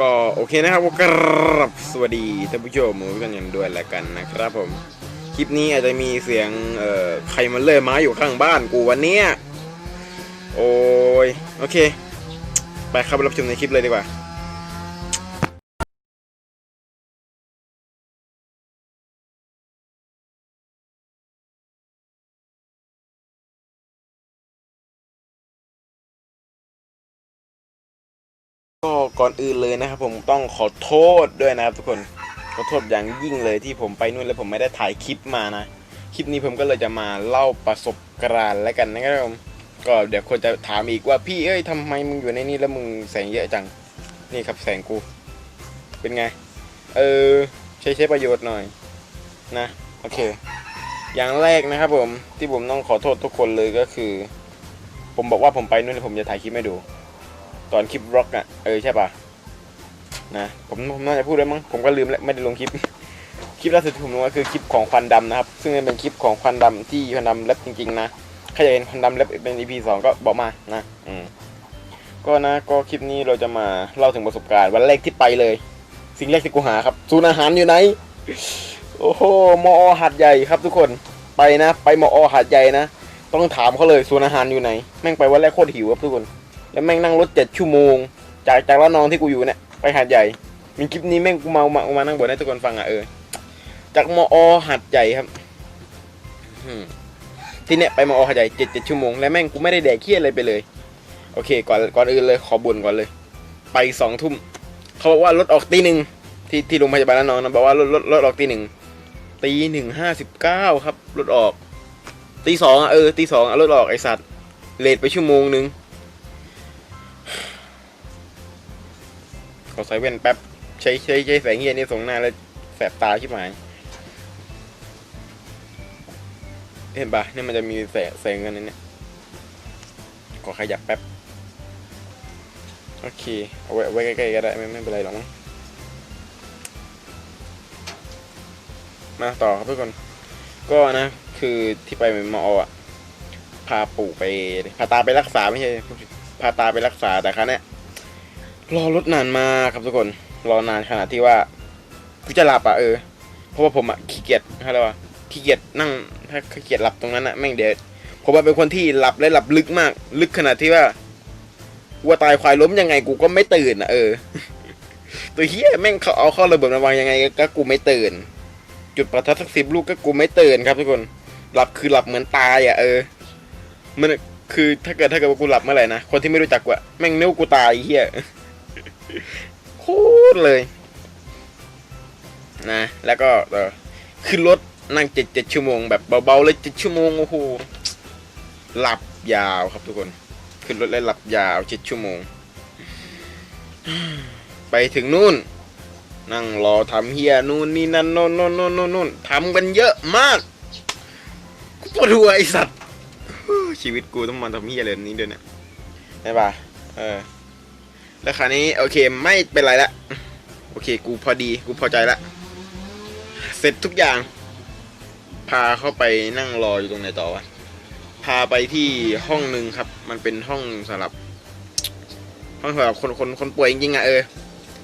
ก็โอเคนะครับครับสวัสดีท่านผู้ชมทุกท่านกันด้วยแล้วกันนะครับผม คลิปนี้อาจจะมีเสียงเอ่อใครมาเลื่อยไม้อยู่ข้างบ้านกูวันเนี้ยโอ้ยโอเค ไปเข้าไปรับชมในคลิปเลยดีกว่า ก็ก่อนอื่นเลยนะครับ ผมต้องขอโทษด้วยนะครับทุกคนขอโทษอย่างยิ่งเลยที่ผมไปนู่นแล้วผมไม่ได้ถ่ายคลิปมานะ คลิปนี้ผมก็เลยจะมาเล่าประสบการณ์แล้วกันนะครับผมก็เดี๋ยวคนจะถามอีกว่าพี่เอ้ยทำไมมึงอยู่ในนี้แล้วมึงแสงเยอะจังนี่ครับแสงกู เป็นไง เออใช้ใช้ประโยชน์หน่อยนะโอเค อย่างแรกนะครับผมที่ผมต้องขอโทษทุกคนเลยก็คือ ผมบอกว่าผมไปนู่นแล้วผมจะถ่ายคลิปให้ดู ตอนคลิปร็อกอะเออใช่ป่ะนะผมผมน่าจะพูดแล้วมั้งผมก็ลืมแล้วไม่ได้ลงคลิป คลิปล่าสุดที่ผมลงก็คือคลิปของควันดำนะครับ ซึ่งเป็นคลิปของควันดำที่ควันดำแรปจริงๆนะใครอยากเห็นควันดำแรปเป็น EP สองก็บอกมานะอืมก็นะก็คลิปนี้เราจะมาเล่าถึงประสบการณ์วันแรกที่ไปเลย สิ่งแรกที่กูหาครับศูนย์อาหารอยู่ไหนโอ้โหมอหัดใหญ่ครับทุกคนไปนะ ไปมอหัดใหญ่นะ ต้องถามเขาเลยศูนย์อาหารอยู่ไหน แม่งไปวันแรกโคตรหิวครับทุกคน แล้วแม่งนั่งรถเจ็ดชั่วโมง จากจากละนองที่กูอยู่เนี่ยไปหาดใหญ่ มีคลิปนี้แม่งกูเมามามานั่งบนให้ทุกคนฟังอะเออจากมอหาดใหญ่ครับที่เนี่ยไปมอหาดใหญ่เจ็ดเจ็ดชั่วโมงแล้วแม่งกูไม่ได้แดกเคี้ยอะไรไปเลย โอเค ก่อนก่อนอื่นเลยขอบ่นก่อนเลย ไปสองทุ่มเขาบอกว่ารถออกตีหนึ่งที่ที่โรงพยาบาลละนองนะบอกว่ารถรถรถออกตีหนึ่งตีหนึ่งห้าสิบเก้าครับรถออกตีสองอะเออตีสองอะรถออกไอสัตว์เลทไปชั่วโมงนึง ขอใส่แว่นแป๊บ ใช้ใช้ใช้แสงเฮียนี่ส่งหน้าแล้วแสบตาชิบหาย เห็นปะเนี่ยมันจะมีแสงแสงกันในเนี่ยขอขยับแป๊บ โอเค เอาไว้ไว้ใกล้ๆก็ได้ไม่ไม่เป็นไรหรอกมั้งมาต่อครับทุกคน ก็นะคือที่ไปมออะพาปู่ไปพาตาไปรักษาไม่ใช่พาตาไปรักษาแต่ครั้งเนี้ย รอรถนานมากครับทุกคน รอนานขนาดที่ว่ากูจะหลับอะเออ เพราะว่าผมอะขี้เกียจอะไรวะขี้เกียจนั่งถ้าขี้เกียจหลับตรงนั้นอะแม่งเดี๋ยวผมว่าเป็นคนที่หลับและหลับลึกมาก ลึกขนาดที่ว่าวัวตายควายล้มยังไงกูก็ไม่ตื่นอะเออ ตัวเฮียแม่งเขาเอาเข้าระเบิดมาวางยังไงก็กูไม่ตื่น จุดประทัดสักสิบลูกก็กูไม่ตื่นครับทุกคน หลับคือหลับเหมือนตายอะเออ มันคือถ้าเกิดถ้าเกิดว่ากูหลับเมื่อไหร่นะคนที่ไม่รู้จักกูอะแม่งนึกว่ากูตายเฮีย โคตรเลย นะ แล้วก็ขึ้นรถนั่งเจ็ดเจ็ดชั่วโมงแบบเบาๆเลยเจ็ดชั่วโมงโอ้โหหลับยาวครับทุกคน ขึ้นรถแล้วหลับยาวเจ็ดชั่วโมง ไปถึงนู่น นั่งรอทำเฮียนู่นนี่นั่นโน่นโน่นโน่นโน่นโน่นทำกันเยอะมากกูปวดหัวไอสัตว์ชีวิตกูต้องมาทำเฮียเลยนี้ด้วยเนี่ยใช่ปะเออ แล้วคราวนี้โอเคไม่เป็นไรละโอเค กูพอดีกูพอใจละเสร็จทุกอย่าง พาเข้าไปนั่งรออยู่ตรงไหนต่อวะพาไปที่ห้องหนึ่งครับ มันเป็นห้องสำหรับ ห้องสำหรับคนคนคนป่วยจริงๆอะเออ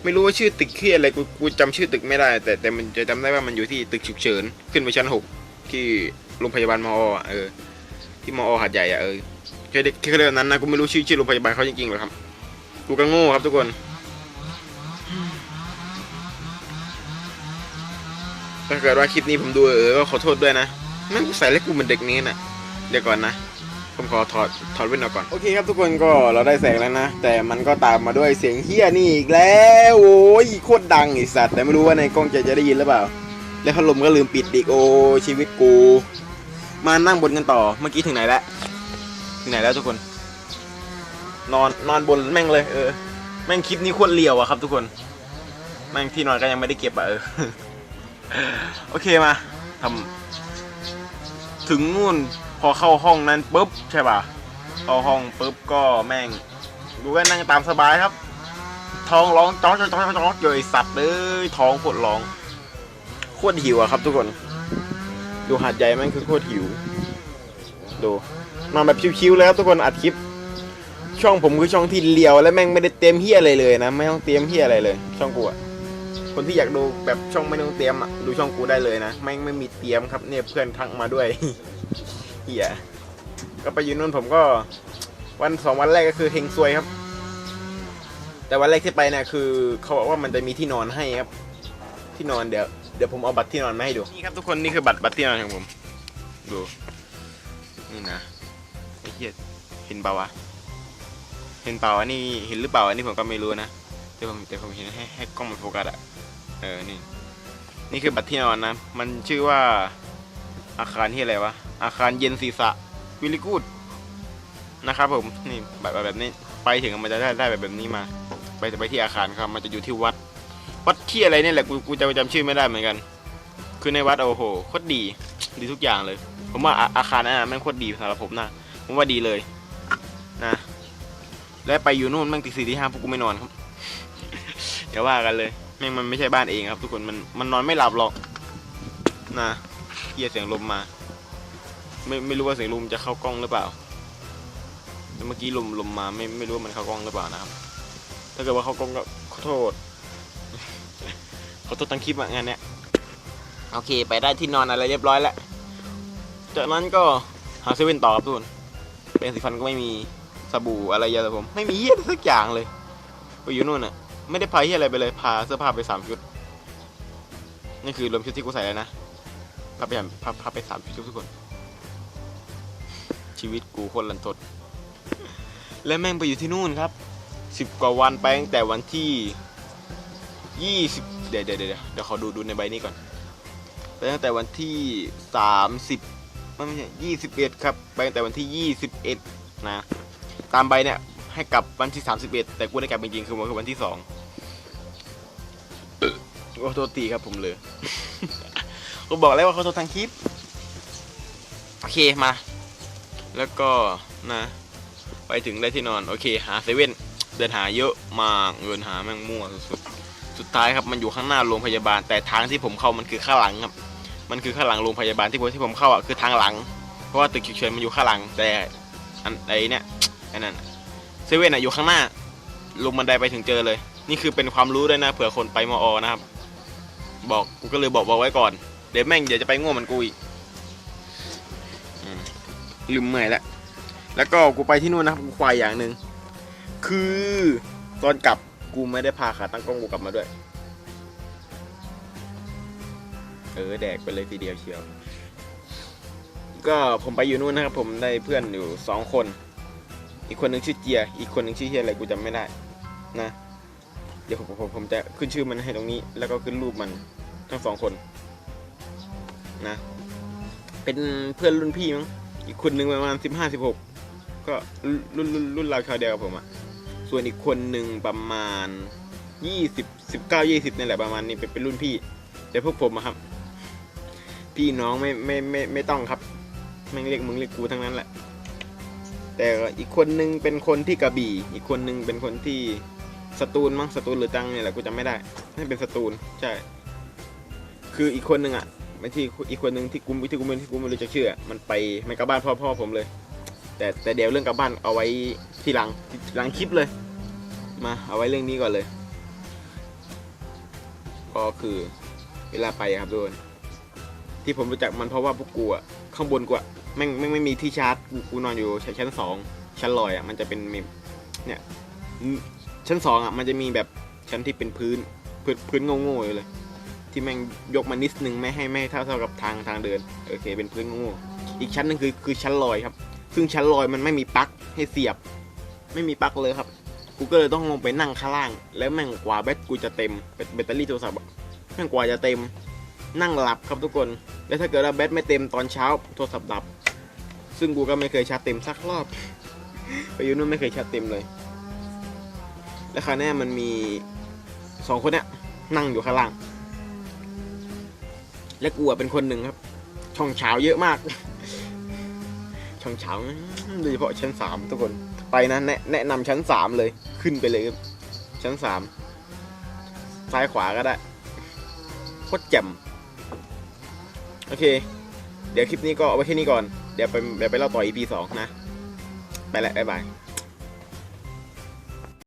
ไม่รู้ว่าชื่อตึกที่อะไรกูกูจำชื่อตึกไม่ได้ แต่แต่มันจะจำได้ว่ามันอยู่ที่ตึกฉุกเฉิน ขึ้นไปชั้นหกที่โรงพยาบาลมออะเออที่มอหาดใหญ่อะเออแค่ได้แค่เรื่องนั้นนะกูไม่รู้ชื่อชื่อโรงพยาบาลเขาจริงๆหรอครับ กูก็โง่ครับทุกคนถ้าเกิดว่าคลิปนี้ผมดูเออก็ขอโทษด้วยนะแม่งกูใส่เล็กกูเหมือนเด็กนี้น่ะ เดี๋ยวก่อนนะ ผมขอถอดถอดแว่นออกก่อน โอเคครับทุกคนก็เราได้แสงแล้วนะ แต่มันก็ตามมาด้วยเสียงเฮี้ยนี่อีกแล้ว โอ้ยโคตรดังไอสัตว์แต่ไม่รู้ว่าในกล้องจะจะได้ยินหรือเปล่า แล้วพัดลมก็ลืมปิดอีกโอ้ชีวิตกู มานั่งบนกันต่อเมื่อกี้ถึงไหนแล้วถึงไหนแล้วทุกคน นอนนอนบนแม่งเลยเออ แม่งคลิปนี้โคตรเลียวอะครับ ทุกคน แม่งที่นอนก็ยังไม่ได้เก็บอะเออ โอเคมาทำถึงนู่นพอเข้าห้องนั้นปุ๊บใช่ป่ะเข้าห้องปุ๊บก็แม่ง ดูก็นั่งตามสบายครับ ท้องร้องจ้องจ้องจ้องจ้องเกยสัตว์เลยท้องปวดร้องโคตรหิวอะครับทุกคน ดูหาดใหญ่แม่งคือโคตรหิว ดูนอนแบบชิวๆเลยครับทุกคนอัดคลิป ช่องผมคือช่องที่เลียวและแม่งไม่ได้เตรียมเฮียอะไรเลยนะ ไม่ต้องเตรียมเฮียอะไรเลย ช่องกูอะคนที่อยากดูแบบช่องไม่ต้องเตรียมอะดูช่องกูได้เลยนะแม่งไม่มีเตรียมครับเนี่ยเพื่อนทักมาด้วยเฮียก็ไปอยู่นู่นผมก็ วันสองวันแรกก็คือเฮงซวยครับ แต่วันแรกที่ไปเนี่ยคือเขาบอกว่ามันจะมีที่นอนให้ครับ ที่นอนเดี๋ยวเดี๋ยวผมเอาบัตรที่นอนมาให้ดูนี่ครับทุกคนนี่คือบัตรบัตรที่นอนของผม ดู นี่นะไอ้เหี้ยเห็นเปล่าวะ เห็นเปล่าวะนี่เห็นหรือเปล่าอันนี้ผมก็ไม่รู้นะแต่ผมแต่ผมเห็นให้ให้กล้องมันโฟกัสอะเออนี่นี่คือบัตรที่นอนนะ มันชื่อว่าอาคารที่อะไรวะอาคารเย็นศีรษะวิลิกูดนะครับผมนี่แบบแบบนี้ไปถึงมันจะได้ได้แบบแบบนี้มา ไปไปที่อาคารครับ มันจะอยู่ที่วัด วัดที่อะไรเนี่ยแหละกูกูจะจำชื่อไม่ได้เหมือนกัน คือในวัดโอ้โหโคตรดีดีทุกอย่างเลย ผมว่าอาอาคารนั้นนะแม่งโคตรดีสำหรับผมนะผมว่าดีเลย นะ และไปอยู่นู่นแม่งตีสี่ตีห้าพวกกูไม่นอนครับอย่าว่ากันเลย แม่งมันไม่ใช่บ้านเองครับ ทุกคนมันมันนอนไม่หลับหรอกนะเฮียเสียงลมมา ไม่ไม่รู้ว่าเสียงลมจะเข้ากล้องหรือเปล่าแต่เมื่อกี้ลมลมมาไม่ไม่รู้ว่ามันเข้ากล้องหรือเปล่านะครับ ถ้าเกิดว่าเข้ากล้องก็ขอโทษขอโทษทั้งคลิปอะงานเนี้ยโอเค ไปได้ที่นอนอะไรเรียบร้อยแล้วจากนั้นก็หาเซเว่นต่อครับทุกคนแปรงสีฟันก็ไม่มี สบู่อะไรเยอะเลยผมไม่มีเหี้ยสักอย่างเลย ไปอยู่นู่นอะไม่ได้พาเหี้ยอะไรไปเลยพาเสื้อผ้าไปสามชุดนี่คือรวมชุดที่กูใส่แล้วนะพาไปพาพาไปสามชุดทุกคน ชีวิตกูคนลันทด และแม่งไปอยู่ที่นู่นครับสิบกว่าวันไปตั้งแต่วันที่ยี่สิบเดี๋ยวเดี๋ยวเดี๋ยวเดี๋ยวขอดูดูในใบนี้ก่อนไปตั้งแต่วันที่สามสิบไม่ใช่ยี่สิบเอ็ดครับ ไปตั้งแต่วันที่ยี่สิบเอ็ดนะ ตามใบเนี่ย ให้กลับวันที่สามสิบเอ็ดแต่กูได้กลับจริงๆคือวันคือวันที่สองขอโทษตีครับผมเลยก็บอกแล้วว่าเขาโทษทางคลิป โอเคมา แล้วก็นะ ไปถึงได้ที่นอน โอเค หาเซเว่นเดินหาเยอะมากเงินหาแม่งมั่วสุดๆสุดท้ายครับมันอยู่ข้างหน้าโรงพยาบาล แต่ทางที่ผมเข้ามันคือข้างหลังครับ มันคือข้างหลังโรงพยาบาลที่ผมที่ผมเข้าอะคือทางหลัง เพราะว่าตึกฉุกเฉินมันอยู่ข้างหลังแต่อันไอเนี่ย ไอ้นั่นเซเว่นอะอยู่ข้างหน้า ลงบันไดไปถึงเจอเลย นี่คือเป็นความรู้ด้วยนะเผื่อคนไปมออนะครับ บอกกูก็เลยบอกบอกไว้ก่อน เดี๋ยวแม่งเดี๋ยวจะไปง่วงมันกูอีกลืมเมื่อยแล้วแล้วก็กูไปที่นู่นนะครับกูควายอย่างหนึ่งคือตอนกลับกูไม่ได้พาขาตั้งกล้องกูกลับมาด้วย เออแดกไปเลยทีเดียวเชียว ก็ผมไปอยู่นู่นนะครับ ผมได้เพื่อนอยู่สองคน อีกคนหนึ่งชื่อเจีย อีกคนหนึ่งชื่อเฮียอะไรกูจำไม่ได้นะ เดี๋ยวผมผมผมจะขึ้นชื่อมันให้ตรงนี้ แล้วก็ขึ้นรูปมันทั้งสองคนนะ เป็นเพื่อนรุ่นพี่มั้งอีกคนหนึ่งประมาณสิบห้าสิบหกก็รุ่นรุ่นรุ่นราวคราวเดียวกับผมอะส่วนอีกคนหนึ่งประมาณยี่สิบสิบเก้ายี่สิบนี่แหละประมาณนี้เป็นเป็นรุ่นพี่ แต่พวกผมอะครับ พี่น้องไม่ไม่ไม่ไม่ต้องครับแม่งเรียกมึงเรียกกูทั้งนั้นแหละ แต่อีกคนนึงเป็นคนที่กระบี่ อีกคนนึงเป็นคนที่สตูลมั้งสตูลหรือจังเนี่ยแหละกูจำไม่ได้ให้เป็นสตูลใช่ คืออีกคนนึงอะไม่ที่อีกคนนึงที่กูที่กูไม่ที่กูไม่รู้จะเชื่อ มันไปมันกลับบ้านพ่อพ่อผมเลย แต่แต่เดี๋ยวเรื่องกลับบ้านเอาไว้ทีหลังหลังคลิปเลย มาเอาไว้เรื่องนี้ก่อนเลยก็คือเวลาไปครับทุกคนที่ผมรู้จักมันเพราะว่าพวกกูอะข้างบนกูอะ ม่งแม่งไม่มีที่ชาร์จกูกูนอนอยู่ชั้นสองชั้นลอยอะมันจะเป็นมีเนี่ยชั้นสองอะมันจะมีแบบชั้นที่เป็นพื้นพื้นพื้นโง่ๆอยู่เลย ที่แม่งยกมานิดนึงไม่ให้ไม่ให้เท่าเท่ากับทางทางเดินโอเค เป็นพื้นโง่อีกชั้นหนึงคือคือชั้นลอยครับ ซึ่งชั้นลอยมันไม่มีปลั๊กให้เสียบ ไม่มีปลั๊กเลยครับกูก็เลยต้องลงไปนั่งข้างล่าง แล้วแม่งกว่าแบตกูจะเต็มแบตเตอรี่โทรศัพท์แม่งกว่าจะเต็มนั่งหลับครับทุกคน แล้วถ้าเกิดว่าแบตไม่เต็มตอนเช้าโทรศัพท์ดับ ซึ่งกูก็ไม่เคยชาร์จเต็มสักรอบ ไปยู่นู่นไม่เคยชาร์จเต็มเลย และคราวนี้มันมีสองคนเนี้ยนั่งอยู่ข้างล่าง และกูอะเป็นคนหนึ่งครับ ช่องเช้าเยอะมาก ช่องเช้าโดยเฉพาะชั้นสามทุกคนไปนะแนะแนะนำชั้นสามเลยขึ้นไปเลยครับชั้นสามซ้ายขวาก็ได้โคตรแจ่มโอเค เดี๋ยวคลิปนี้ก็เอาไว้แค่นี้ก่อน ดี๋ยวไปเดี๋ยวไปเล่าต่อ EP สองนะ ไปแล้วบ๊ายบาย